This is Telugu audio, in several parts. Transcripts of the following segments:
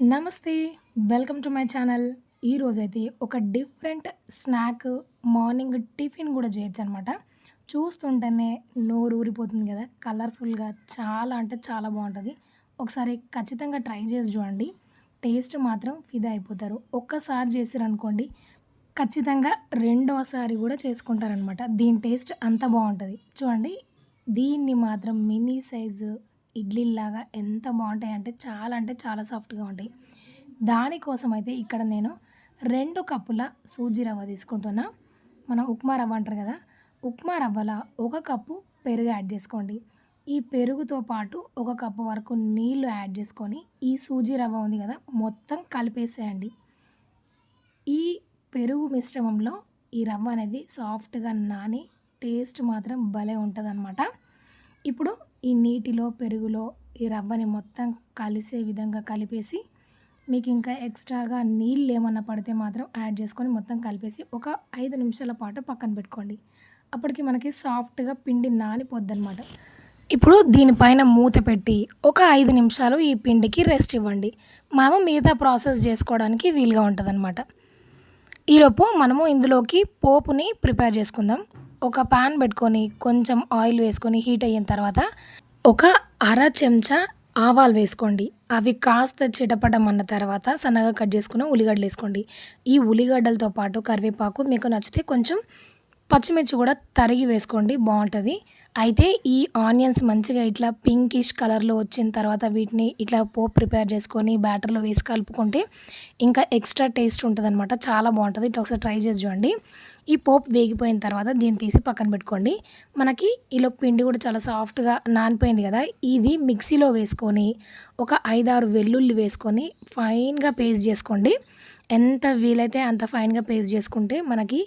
నమస్తే వెల్కమ్ టు మై ఛానల్. ఈరోజైతే ఒక డిఫరెంట్ స్నాక్ మార్నింగ్ టిఫిన్ కూడా చేయొచ్చు అనమాట చూస్తుంటేనే నోరు ఊరిపోతుంది కదా కలర్ఫుల్గా చాలా అంటే చాలా బాగుంటుంది. ఒకసారి ఖచ్చితంగా ట్రై చేసి చూడండి. టేస్ట్ మాత్రం ఫిదా అయిపోతారు. ఒక్కసారి చేసారనుకోండి ఖచ్చితంగా రెండోసారి కూడా చేసుకుంటారనమాట. దీని టేస్ట్ అంత బాగుంటుంది. చూడండి దీన్ని మాత్రం మినీ సైజు ఇడ్లీలాగా ఎంత బాగుంటాయి అంటే చాలా అంటే చాలా సాఫ్ట్గా ఉంటాయి. దానికోసం అయితే ఇక్కడ నేను రెండు కప్పుల సూజీ రవ్వ తీసుకుంటున్నా. మనం ఉప్మా రవ్వ అంటారు కదా ఉప్మా రవ్వలో ఒక కప్పు పెరుగు యాడ్ చేసుకోండి. ఈ పెరుగుతో పాటు ఒక కప్పు వరకు నీళ్ళు యాడ్ చేసుకొని ఈ సూజీ రవ్వ ఉంది కదా మొత్తం కలిపేసేయండి. ఈ పెరుగు మిశ్రమంలో ఈ రవ్వ అనేది సాఫ్ట్గా నాని టేస్ట్ మాత్రం భలే ఉంటుంది ఇప్పుడు ఈ నీటిలో పెరుగులో ఈ రవ్వని మొత్తం కలిసే విధంగా కలిపేసి మీకు ఇంకా ఎక్స్ట్రాగా నీళ్ళు ఏమన్నా పడితే మాత్రం యాడ్ చేసుకొని మొత్తం కలిపేసి ఒక ఐదు నిమిషాల పాటు పక్కన పెట్టుకోండి. అప్పటికి మనకి సాఫ్ట్గా పిండి నానిపోద్ది అనమాట ఇప్పుడు దీనిపైన మూత పెట్టి ఒక ఐదు నిమిషాలు ఈ పిండికి రెస్ట్ ఇవ్వండి. మనము మిగతా ప్రాసెస్ చేసుకోవడానికి వీలుగా ఉంటుంది ఈలోపు మనము ఇందులోకి పోపుని ప్రిపేర్ చేసుకుందాం. ఒక పాన్ పెట్టుకొని కొంచెం ఆయిల్ వేసుకొని హీట్ అయిన తర్వాత ఒక అర చెంచా ఆవాలు వేసుకోండి. అవి కాస్త చిటపటం అన్న తర్వాత సన్నగా కట్ చేసుకున్న ఉల్లిగడ్డలు వేసుకోండి. ఈ ఉల్లిగడ్డలతో పాటు కరివేపాకు మీకు నచ్చితే కొంచెం పచ్చిమిర్చి కూడా తరిగి వేసుకోండి. బాగుంటుంది. అయితే ఈ ఆనియన్స్ మంచిగా ఇట్లా పింకిష్ కలర్లో వచ్చిన తర్వాత వీటిని ఇట్లా పోప్ ప్రిపేర్ చేసుకొని బ్యాటర్లో వేసి కలుపుకుంటే ఇంకా ఎక్స్ట్రా టేస్ట్ ఉంటుంది అనమాట చాలా బాగుంటుంది. ఇట్లా ఒకసారి ట్రై చేసి చూడండి. ఈ పోప్ వేగిపోయిన తర్వాత దీన్ని తీసి పక్కన పెట్టుకోండి. మనకి ఈలో పిండి కూడా చాలా సాఫ్ట్గా నానిపోయింది కదా. ఇది మిక్సీలో వేసుకొని ఒక ఐదారు వెల్లుల్లి వేసుకొని ఫైన్గా పేస్ట్ చేసుకోండి. ఎంత వీలైతే అంత ఫైన్గా పేస్ట్ చేసుకుంటే మనకి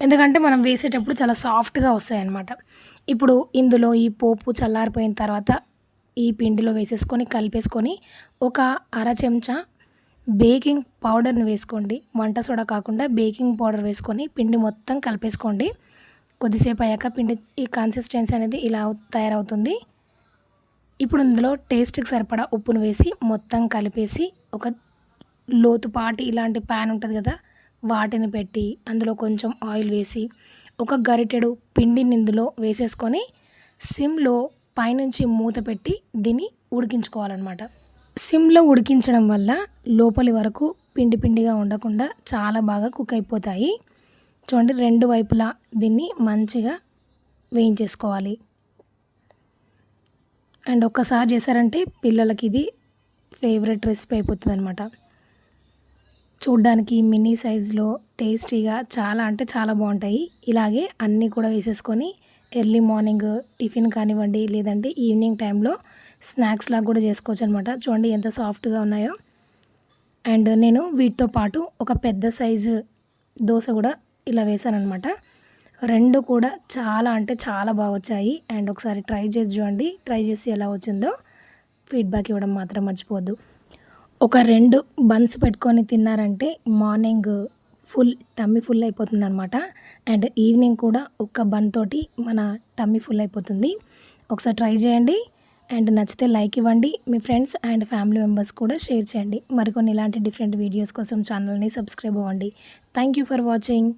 ఎందుకంటే మనం వేసేటప్పుడు చాలా సాఫ్ట్గా వస్తాయన్నమాట. ఇప్పుడు ఇందులో ఈ పోపు చల్లారిపోయిన తర్వాత ఈ పిండిలో వేసేసుకొని కలిపేసుకొని ఒక అర చెంచా బేకింగ్ పౌడర్ని వేసుకోండి. వంట సోడా కాకుండా బేకింగ్ పౌడర్ వేసుకొని పిండి మొత్తం కలిపేసుకోండి. కొద్దిసేపు అయ్యాక పిండి ఈ కన్సిస్టెన్సీ అనేది ఇలా తయారవుతుంది. ఇప్పుడు ఇందులో టేస్ట్కి సరిపడా ఉప్పును వేసి మొత్తం కలిపేసి ఒక లోతుపాటి ఇలాంటి ప్యాన్ ఉంటుంది కదా వాటిని పెట్టి అందులో కొంచెం ఆయిల్ వేసి ఒక గరిటెడు పిండిని ఇందులో వేసేసుకొని సిమ్లో పైనుంచి మూత పెట్టి దీన్ని ఉడికించుకోవాలన్నమాట. సిమ్లో ఉడికించడం వల్ల లోపలి వరకు పిండి పిండిగా ఉండకుండా చాలా బాగా కుక్ అయిపోతాయి. చూడండి రెండు వైపులా దీన్ని మంచిగా వేయించేసుకోవాలి. అండ్ ఒక్కసారి చేశారంటే పిల్లలకి ఇది ఫేవరెట్ రెసిపీ అయిపోతుంది అనమాట చూడ్డానికి మినీ సైజులో టేస్టీగా చాలా అంటే చాలా బాగుంటాయి. ఇలాగే అన్నీ కూడా వేసేసుకొని ఎర్లీ మార్నింగ్ టిఫిన్ కానివ్వండి లేదంటే ఈవినింగ్ టైంలో స్నాక్స్ లాగా కూడా చేసుకోవచ్చు అనమాట చూడండి ఎంత సాఫ్ట్గా ఉన్నాయో. అండ్ నేను వీటితో పాటు ఒక పెద్ద సైజు దోశ కూడా ఇలా వేసాను రెండు కూడా చాలా అంటే చాలా బాగా వచ్చాయి అండ్ ఒకసారి ట్రై చేసి చూడండి ట్రై చేసి ఎలా వచ్చిందో. ఫీడ్బ్యాక్ ఇవ్వడం మాత్రం మర్చిపోవద్దు. ఒక రెండు బన్స్ పెట్టుకొని తిన్నారంటే మార్నింగ్ ఫుల్ టమ్మీ ఫుల్ అయిపోతుంది అనమాట అండ్ ఈవినింగ్ కూడా ఒక బన్ తోటి మన టమ్మీ ఫుల్ అయిపోతుంది. ఒకసారి ట్రై చేయండి. అండ్ నచ్చితే లైక్ ఇవ్వండి. మీ ఫ్రెండ్స్ అండ్ ఫ్యామిలీ మెంబర్స్ కూడా షేర్ చేయండి. మరికొన్ని ఇలాంటి డిఫరెంట్ వీడియోస్ కోసం ఛానల్ని సబ్స్క్రైబ్ అవ్వండి. Thank you for watching